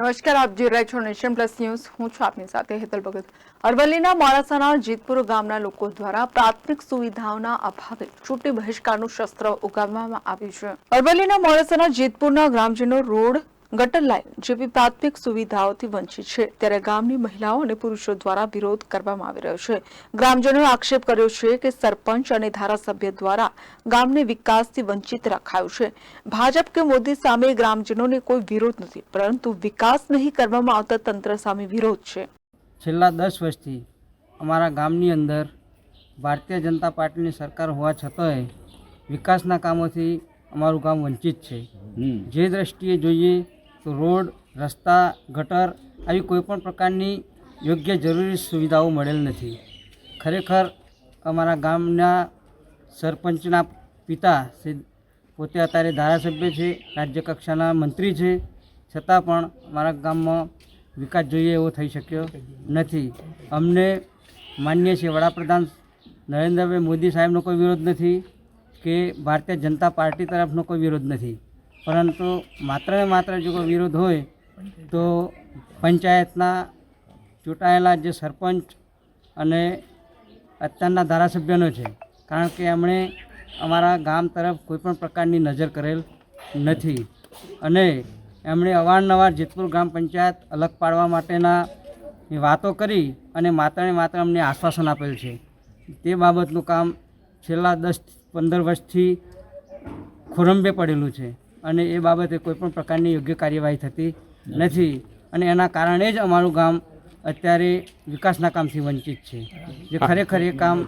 નમસ્કાર, આપ જોઈ રહ્યા છો નેશન પ્લસ ન્યૂઝ. હું છું આપની સાથે હેતલ ભગત. અરવલ્લીના મોડાસાના જીતપુર ગામના લોકો દ્વારા પ્રાથમિક સુવિધાઓના અભાવે ચૂંટણી બહિષ્કારનું શસ્ત્ર ઉગામવામાં આવ્યું છે. અરવલ્લીના મોડાસાના જેતપુરના ગ્રામજનો રોડ ગટર લાઇન જેવી પ્રાથમિક સુવિધાઓથી વંચિત છે. ત્યારે ગામની મહિલાઓ અને પુરુષો દ્વારા વિરોધ કરવામાં આવી રહ્યો છે. ગ્રામજનોએ આક્ષેપ કર્યો છે કે સરપંચ અને ધારાસભ્ય દ્વારા ગામને વિકાસથી વંચિત રખાયું છે. ભાજપ કે મોદી સામે ગ્રામજનોને કોઈ વિરોધ નથી પરંતુ વિકાસ નહીં કરવામાં આવતા તંત્ર સામે વિરોધ છે. છેલ્લા દસ વર્ષથી અમારા ગામની અંદર ભારતીય જનતા પાર્ટીની સરકાર હોવા છતાંય વિકાસના કામોથી અમારું ગામ વંચિત છે. જે દ્રષ્ટિએ જોઈએ તો રોડ, રસ્તા, ગટર આવી કોઈપણ પ્રકારની યોગ્ય જરૂરી સુવિધાઓ મળેલ નથી. ખરેખર અમારા ગામના સરપંચના પિતા પોતે અત્યારે ધારાસભ્ય છે, રાજ્ય કક્ષાના મંત્રી છે. છતાં પણ અમારા ગામમાં વિકાસ જોઈએ એવો થઈ શક્યો નથી. અમને માન્ય છે વડાપ્રધાન નરેન્દ્રભાઈ મોદી સાહેબનો કોઈ વિરોધ નથી કે ભારતીય જનતા પાર્ટી તરફનો કોઈ વિરોધ નથી. પરંતુ માત્ર ને માત્ર જો વિરોધ હોય, તો પંચાયતના ચૂંટાયેલા જે સરપંચ અને અત્યારના ધારાસભ્યનો છે, કારણ કે એમણે અમારા ગામ તરફ કોઈપણ પ્રકારની નજર કરેલ નથી. અને એમણે અવારનવાર જેતપુર ગ્રામ પંચાયત અલગ પાડવા માટેના વાતો કરી અને માત્ર ને માત્ર અમને આશ્વાસન આપેલ છે. તે બાબતનું કામ છેલ્લા દસ પંદર વર્ષથી ખોરંબે પડેલું છે. અને એ બાબતે કોઈપણ પ્રકારની યોગ્ય કાર્યવાહી થતી નથી. અને એના કારણે જ અમારું ગામ અત્યારે વિકાસના કામથી વંચિત છે. જે ખરેખર એ કામ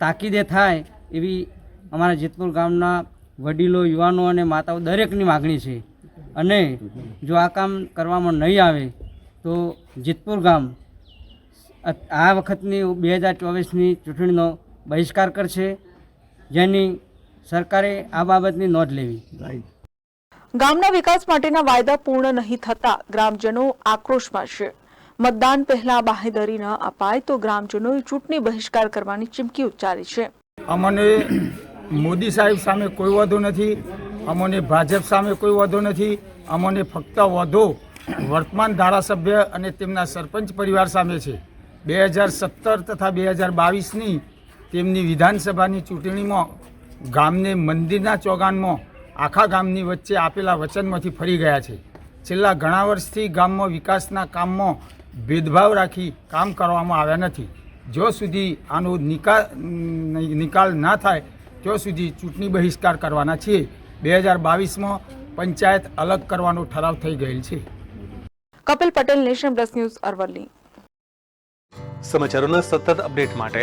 તાકીદે થાય એવી અમારા જેતપુર ગામના વડીલો યુવાનો અને માતાઓ દરેકની માગણી છે. અને જો આ કામ કરવામાં નહીં આવે તો જેતપુર ગામ આ વખતની બે હજાર ચોવીસની ચૂંટણીનો બહિષ્કાર કરશે. જેની સરકારે આ બાબતની નોંધ લેવી. ગામના વિકાસ માટેના વાયદા પૂર્ણ નહીં થતા ગ્રામજનો આક્રોશમાં છે મતદાન પહેલા બાહેદરી ન અપાય તો ગ્રામજનોએ ચૂંટણી બહિષ્કાર કરવાની ચીમકી ઉચ્ચારી છે. અમને મોદી સાહેબ સામે કોઈ વાંધો નથી, અમને ભાજપ સામે કોઈ વાંધો નથી, અમને ફક્ત વાંધો વર્તમાન ધારાસભ્ય અને તેમના સરપંચ પરિવાર સામે છે. બે હજાર સત્તર તથા બે હજાર બાવીસની તેમની વિધાનસભાની ચૂંટણીમાં ગામને મંદિરના ચોગાનમાં આખા ગામની વચ્ચે આપેલા વચનમાંથી ફરી ગયા છે. છેલ્લા ઘણા વર્ષથી ગામમાં વિકાસના કામમાં ભેદભાવ રાખી કામ કરવામાં આવ્યા નથી. જો સુધી આનો નિકાલ નિકાલ ના થાય ત્યાં સુધી ચૂંટણી બહિષ્કાર કરવાના છીએ. બે હજાર બાવીસમાં પંચાયત અલગ કરવાનો ઠરાવ થઈ ગયેલ છે. Kapil Patel nation plus news Aravalli. સમાચારોના સતત અપડેટ માટે